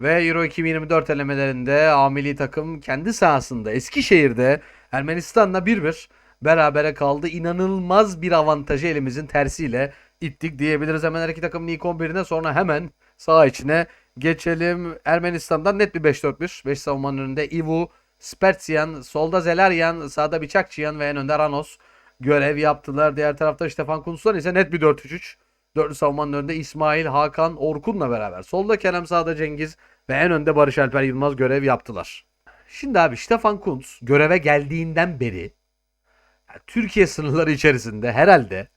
Ve Euro 2024 elemelerinde A milli takım kendi sahasında Eskişehir'de Ermenistan'la 1-1 berabere kaldı. İnanılmaz bir avantajı elimizin tersiyle ittik diyebiliriz. Hemen her iki takımın ilk 11'ine sonra hemen saha içine geçelim. Ermenistan'dan net bir 5-4-1. 5 savunmanın önünde Ivu, Spertsyan, solda Zelaryan, sağda Biçakçıyan ve en önde Ranos görev yaptılar. Diğer tarafta Stefan Kunslan ise net bir 4-3-3. Dörtlü savunmanın önünde İsmail, Hakan, Orkun'la beraber. Solda Kerem, sağda Cengiz ve en önde Barış Alper Yılmaz görev yaptılar. Şimdi abi Stefan Kuntz göreve geldiğinden beri Türkiye sınırları içerisinde herhalde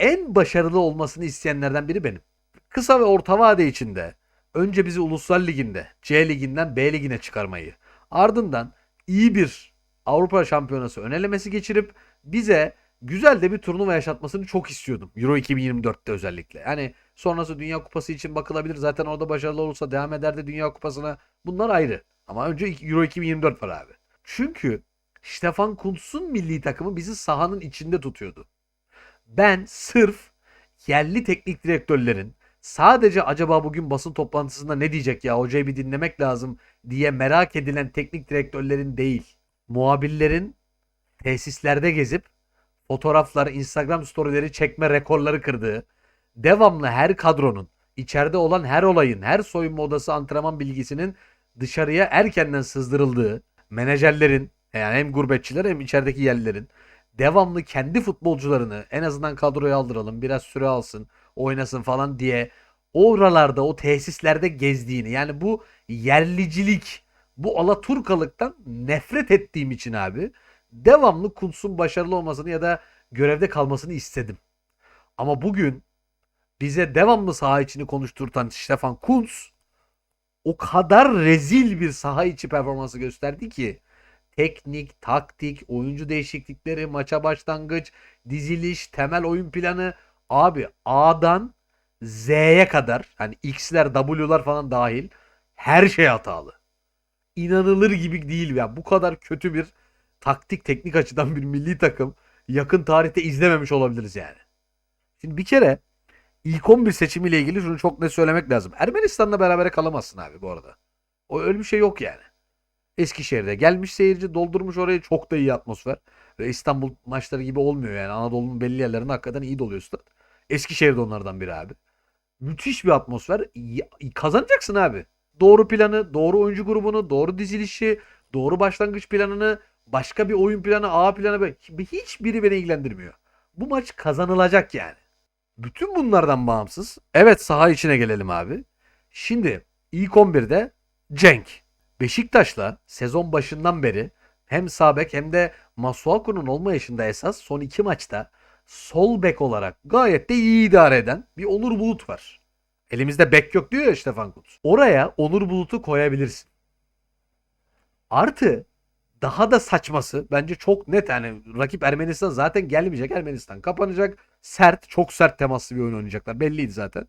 en başarılı olmasını isteyenlerden biri benim. Kısa ve orta vade içinde önce bizi Uluslar Ligi'nde C Ligi'nden B Ligi'ne çıkarmayı ardından iyi bir Avrupa Şampiyonası önelemesi geçirip bize güzel de bir turnuva yaşatmasını çok istiyordum. Euro 2024'te özellikle. Yani sonrası Dünya Kupası için bakılabilir. Zaten orada başarılı olursa devam eder de Dünya Kupası'na. Bunlar ayrı. Ama önce Euro 2024 var abi. Çünkü Stefan Kuntz'un milli takımı bizi sahanın içinde tutuyordu. Ben sırf yerli teknik direktörlerin sadece acaba bugün basın toplantısında ne diyecek ya hocayı bir dinlemek lazım diye merak edilen teknik direktörlerin değil, muhabirlerin tesislerde gezip fotoğraflar, Instagram storyleri çekme rekorları kırdığı, devamlı her kadronun, içeride olan her olayın, her soyunma odası antrenman bilgisinin dışarıya erkenden sızdırıldığı, menajerlerin, yani hem gurbetçiler hem içerideki yerlilerin devamlı kendi futbolcularını en azından kadroya aldıralım, biraz süre alsın, oynasın falan diye oralarda, o tesislerde gezdiğini, yani bu yerlicilik, bu Alaturkalıktan nefret ettiğim için abi devamlı Kuntz'un başarılı olmasını ya da görevde kalmasını istedim. Ama bugün bize devamlı saha içini konuşturtan Stefan Kuntz o kadar rezil bir saha içi performansı gösterdi ki teknik, taktik, oyuncu değişiklikleri, maça başlangıç, diziliş, temel oyun planı abi A'dan Z'ye kadar hani X'ler, W'lar falan dahil her şey hatalı. İnanılır gibi değil ya. Bu kadar kötü bir taktik teknik açıdan bir milli takım yakın tarihte izlememiş olabiliriz yani. Şimdi bir kere ilk 11 seçimiyle ilgili şunu çok net söylemek lazım. Ermenistan'la beraber kalamazsın abi bu arada. O öyle bir şey yok yani. Eskişehir'de gelmiş seyirci doldurmuş orayı çok da iyi atmosfer. Ve İstanbul maçları gibi olmuyor yani. Anadolu'nun belli yerlerinde hakikaten iyi doluyor stat. Eskişehir'de onlardan biri abi. Müthiş bir atmosfer. Kazanacaksın abi. Doğru planı, doğru oyuncu grubunu, doğru dizilişi, doğru başlangıç planını, başka bir oyun planı, A planı hiçbiri beni ilgilendirmiyor. Bu maç kazanılacak yani. Bütün bunlardan bağımsız. Evet saha içine gelelim abi. Şimdi ilk 11'de Cenk. Beşiktaş'la sezon başından beri hem sağ bek hem de Masuaku'nun olmayışında esas son iki maçta sol bek olarak gayet de iyi idare eden bir Onur Bulut var. Elimizde bek yok diyor ya Stefan Kuntz. Oraya Onur Bulut'u koyabilirsin. Artı daha da saçması bence çok net yani rakip Ermenistan zaten gelmeyecek Ermenistan kapanacak sert çok sert temaslı bir oyun oynayacaklar belliydi zaten.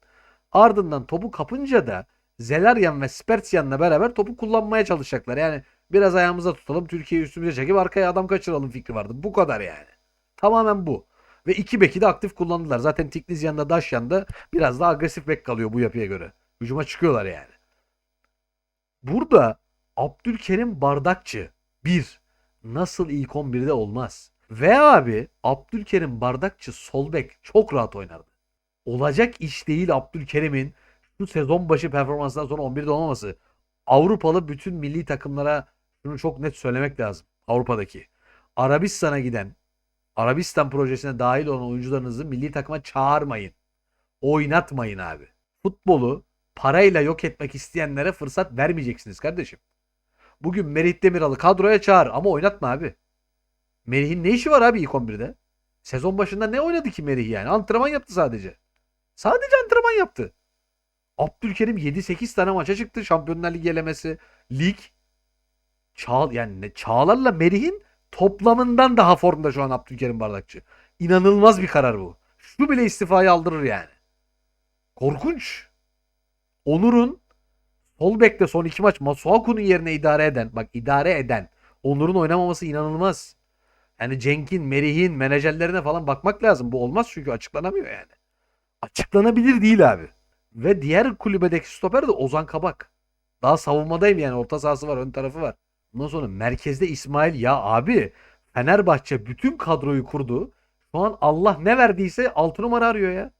Ardından topu kapınca da Zelaryan ve Spertsyan'la beraber topu kullanmaya çalışacaklar. Yani biraz ayağımıza tutalım Türkiye'yi üstümüze çekip arkaya adam kaçıralım fikri vardı. Bu kadar yani. Tamamen bu. Ve iki beki de aktif kullandılar. Zaten Tiklizyan'da Daşyan'da biraz daha agresif bek kalıyor bu yapıya göre. Hücuma çıkıyorlar yani. Burada Abdülkerim Bardakçı bir nasıl ilk 11'de olmaz. Ve abi Abdülkerim Bardakçı sol bek çok rahat oynardı. Olacak iş değil Abdülkerim'in şu sezon başı performansından sonra 11'de olmaması. Avrupalı bütün milli takımlara şunu çok net söylemek lazım. Avrupa'daki. Arabistan'a giden, Arabistan projesine dahil olan oyuncularınızı milli takıma çağırmayın. Oynatmayın abi. Futbolu parayla yok etmek isteyenlere fırsat vermeyeceksiniz kardeşim. Bugün Merih Demiral'ı kadroya çağır ama oynatma abi. Merih'in ne işi var abi ilk 11'de? Sezon başında ne oynadı ki Merih yani? Antrenman yaptı sadece. Sadece antrenman yaptı. Abdülkerim 7-8 tane maça çıktı. Şampiyonlar Ligi elemesi. Lig. Çağ, yani ne, Çağlar'la Merih'in toplamından daha formda şu an Abdülkerim Bardakçı. İnanılmaz bir karar bu. Şu bile istifayı aldırır yani. Korkunç. Onur'un sol bekte son iki maç Masuaku'nun yerine idare eden bak idare eden Onur'un oynamaması inanılmaz. Yani Cenk'in, Merih'in menajerlerine falan bakmak lazım. Bu olmaz çünkü açıklanamıyor yani. Açıklanabilir değil abi. Ve diğer kulübedeki stoper de Ozan Kabak. Daha savunmadayım yani. Orta sahası var, ön tarafı var. Ondan sonra merkezde İsmail ya abi Fenerbahçe bütün kadroyu kurdu. Şu an Allah ne verdiyse 6 numara arıyor ya.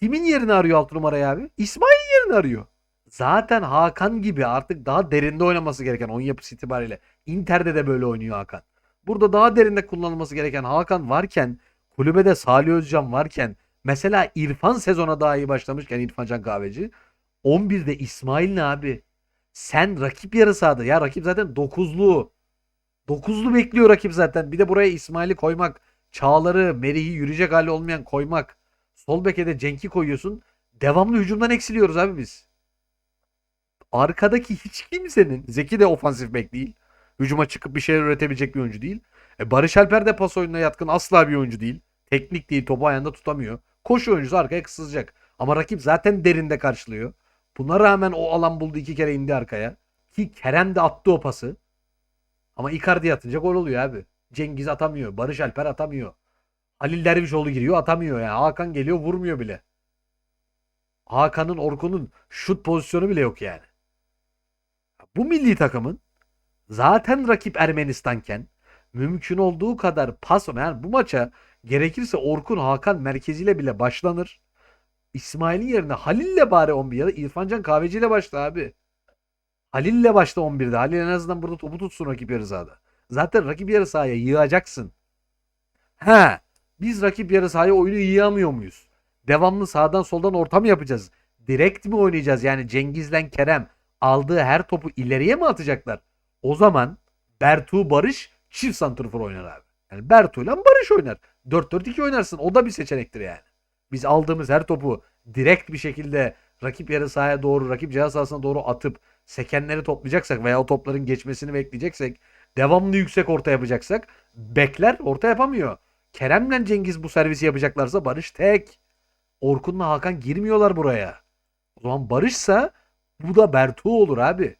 Kimin yerini arıyor 6 numarayı abi? İsmail'in yerini arıyor. Zaten Hakan gibi artık daha derinde oynaması gereken oyun yapısı itibariyle. Inter'de de böyle oynuyor Hakan. Burada daha derinde kullanılması gereken Hakan varken kulübede Salih Özcan varken mesela İrfan sezona daha iyi başlamışken İrfan Can Kahveci 11'de İsmail ne abi? Sen rakip yarı sahada ya rakip zaten 9'lu. 9'lu bekliyor rakip zaten. Bir de buraya İsmail'i koymak, Çağlar'ı, Merih'i yürüyecek hali olmayan koymak. Sol beke de Cenk'i koyuyorsun. Devamlı hücumdan eksiliyoruz abi biz. Arkadaki hiç kimsenin Zeki de ofansif bek değil. Hücuma çıkıp bir şeyler üretebilecek bir oyuncu değil. E Barış Alper de pas oyununa yatkın asla bir oyuncu değil. Teknik değil, topu ayağında tutamıyor. Koşu oyuncusu arkaya kısılacak. Ama rakip zaten derinde karşılıyor. Buna rağmen o alan buldu iki kere indi arkaya. Ki Kerem de attı o pası. Ama Icardi atınca gol oluyor abi. Cengiz atamıyor. Barış Alper atamıyor. Halil Dervişoğlu giriyor atamıyor yani. Hakan geliyor vurmuyor bile. Hakan'ın Orkun'un şut pozisyonu bile yok yani. Bu milli takımın zaten rakip Ermenistanken mümkün olduğu kadar pas yani bu maça gerekirse Orkun Hakan merkeziyle bile başlanır. İsmail'in yerine Halil'le bari 11 ya da İrfancan Kahveci'yle başla abi. Halil'le başla 11'de. Halil en azından burada topu tutsun rakip yarı sahada. Zaten rakip yarı sahaya yığacaksın. He, biz rakip yarı sahaya oyunu yığamıyor muyuz? Devamlı sağdan soldan orta mı yapacağız? Direkt mi oynayacağız? Yani Cengiz'le Kerem aldığı her topu ileriye mi atacaklar? O zaman Bertu Barış çift santrfor oynar abi. Yani Bertu ile Barış oynar. 4-4-2 oynarsın. O da bir seçenektir yani. Biz aldığımız her topu direkt bir şekilde rakip yarı sahaya doğru, rakip ceza sahasına doğru atıp sekenleri toplayacaksak veya o topların geçmesini bekleyeceksek, devamlı yüksek orta yapacaksak bekler orta yapamıyor. Kerem'le Cengiz bu servisi yapacaklarsa Barış tek. Orkun'la Hakan girmiyorlar buraya. O zaman Barış'sa bu da Bertu olur abi.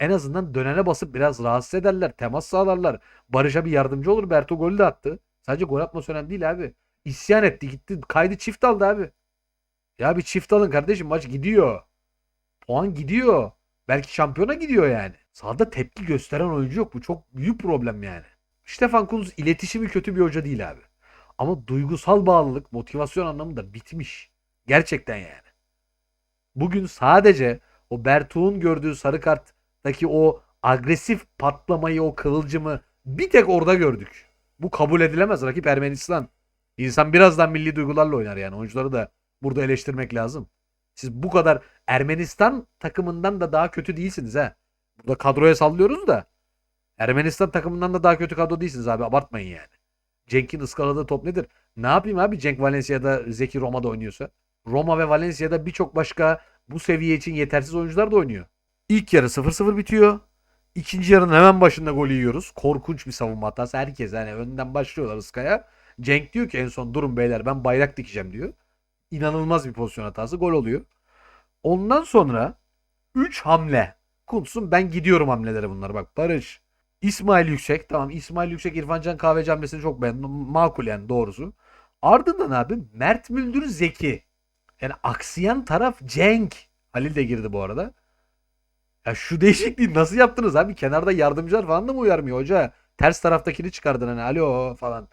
En azından dönene basıp biraz rahatsız ederler. Temas sağlarlar. Barış'a bir yardımcı olur. Bertu golü de attı. Sadece gol atması önemli değil abi. İsyan etti gitti. Kaydı çift aldı abi. Ya bir çift alın kardeşim maç gidiyor. Puan gidiyor. Belki şampiyona gidiyor yani. Sahada tepki gösteren oyuncu yok. Bu çok büyük problem yani. Stefan Kuntz iletişimi kötü bir hoca değil abi. Ama duygusal bağlılık, motivasyon anlamında bitmiş. Gerçekten yani. Bugün sadece o Bertuğ'un gördüğü sarı karttaki o agresif patlamayı, o kıvılcımı bir tek orada gördük. Bu kabul edilemez. Rakip Ermenistan. İnsan birazdan milli duygularla oynar yani. Oyuncuları da burada eleştirmek lazım. Siz bu kadar Ermenistan takımından da daha kötü değilsiniz ha. Burada kadroya sallıyoruz da. Ermenistan takımından da daha kötü kadro değilsiniz abi. Abartmayın yani. Cenk'in ıskaladığı top nedir? Ne yapayım abi Cenk Valencia'da Zeki Roma'da oynuyorsa? Roma ve Valencia'da birçok başka bu seviye için yetersiz oyuncular da oynuyor. İlk yarı 0-0 bitiyor. İkinci yarının hemen başında gol yiyoruz. Korkunç bir savunma hatası. Herkes yani önden başlıyorlar ıskaya. Cenk diyor ki en son durun beyler ben bayrak dikeceğim diyor. İnanılmaz bir pozisyon hatası. Gol oluyor. Ondan sonra 3 hamle. Kuntz'un ben gidiyorum hamleleri bunlar. Bak Barış, İsmail Yüksek. Tamam İsmail Yüksek İrfancan Kahveci hamlesini çok beğendim. Makul yani doğrusu. Ardından abi Mert Müldür Zeki. Yani aksayan taraf Cenk. Halil de girdi bu arada. Ya şu değişikliği nasıl yaptınız abi? Kenarda yardımcılar falan da mı uyarmıyor hoca? Ters taraftakini çıkardın hani alo falan.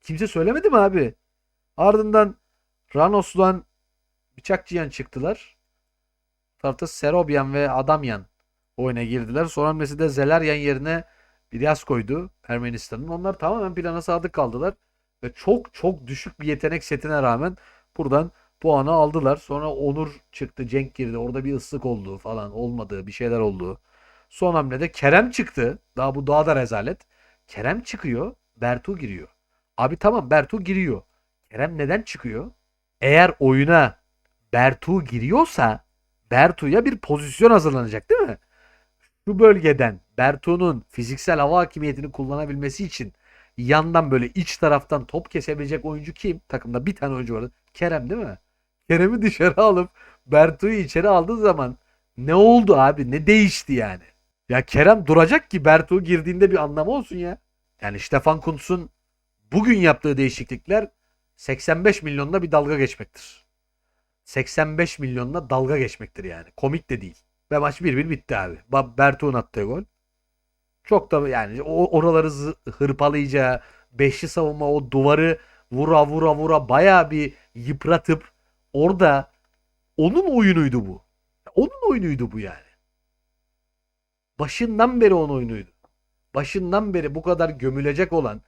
Kimse söylemedi mi abi? Ardından Ranos'dan Bıçakçıyan çıktılar. Tarafta Serobyan ve Adamyan oyuna girdiler. Son hamlesi de Zeleryan yerine Bilyas koydu Ermenistan'ın. Onlar tamamen plana sadık kaldılar. Ve çok çok düşük bir yetenek setine rağmen buradan puanı aldılar. Sonra Onur çıktı, Cenk girdi. Orada bir ıslık oldu falan. Olmadı, bir şeyler oldu. Son hamlede Kerem çıktı. Daha bu daha da rezalet. Kerem çıkıyor, Bertu giriyor. Abi tamam Bertu giriyor. Kerem neden çıkıyor? Eğer oyuna Bertu giriyorsa Bertu'ya bir pozisyon hazırlanacak değil mi? Şu bölgeden Bertu'nun fiziksel hava hakimiyetini kullanabilmesi için yandan böyle iç taraftan top kesebilecek oyuncu kim? Takımda bir tane oyuncu vardı. Kerem değil mi? Kerem'i dışarı alıp Bertu'yu içeri aldığı zaman ne oldu abi? Ne değişti yani? Ya Kerem duracak ki Bertu girdiğinde bir anlamı olsun ya. Yani Stefan Kuntz'un bugün yaptığı değişiklikler 85 milyonla bir dalga geçmektir. 85 milyonla dalga geçmektir yani. Komik de değil. Ve maç 1-1 bitti abi. Bertuğ'un attığı gol. Çok da yani o oraları hırpalayacağı, beşli savunma o duvarı vura vura vura bayağı bir yıpratıp orada onun oyunuydu bu. Onun oyunuydu bu yani. Başından beri onun oyunuydu. Başından beri bu kadar gömülecek olan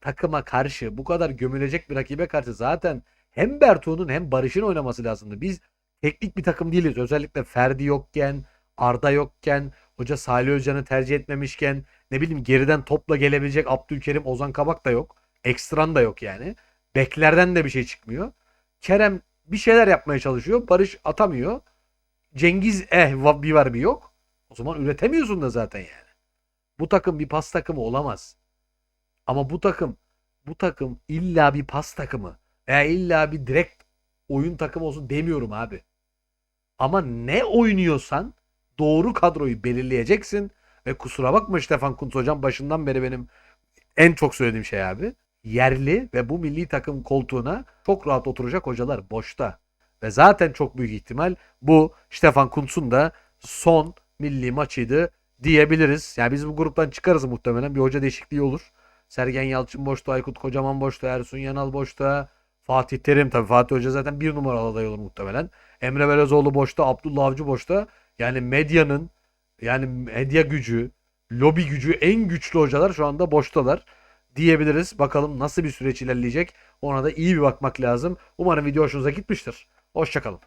takıma karşı, bu kadar gömülecek bir rakibe karşı zaten hem Bertuğ'un hem Barış'ın oynaması lazımdı. Biz teknik bir takım değiliz. Özellikle Ferdi yokken, Arda yokken, hoca Salih Özcan'ı tercih etmemişken, ne bileyim geriden topla gelebilecek Abdülkerim, Ozan Kabak da yok. Ekstran da yok yani. Beklerden de bir şey çıkmıyor. Kerem bir şeyler yapmaya çalışıyor. Barış atamıyor. Cengiz eh bir var bir yok. O zaman üretemiyorsun da zaten yani. Bu takım bir pas takımı olamaz. Ama bu takım bu takım illa bir pas takımı veya illa bir direkt oyun takımı olsun demiyorum abi. Ama ne oynuyorsan doğru kadroyu belirleyeceksin ve kusura bakma Stefan Kuntz hocam başından beri benim en çok söylediğim şey abi. Yerli ve bu milli takım koltuğuna çok rahat oturacak hocalar boşta. Ve zaten çok büyük ihtimal bu Stefan Kuntz'un da son milli maçıydı diyebiliriz. Yani biz bu gruptan çıkarız muhtemelen. Bir hoca değişikliği olur. Sergen Yalçın boşta, Aykut Kocaman boşta, Ersun Yanal boşta, Fatih Terim tabii Fatih Hoca zaten bir numaralı aday olur muhtemelen. Emre Belözoğlu boşta, Abdullah Avcı boşta. Yani medyanın yani medya gücü, lobi gücü en güçlü hocalar şu anda boştalar diyebiliriz. Bakalım nasıl bir süreç ilerleyecek. Ona da iyi bir bakmak lazım. Umarım video hoşunuza gitmiştir. Hoşçakalın.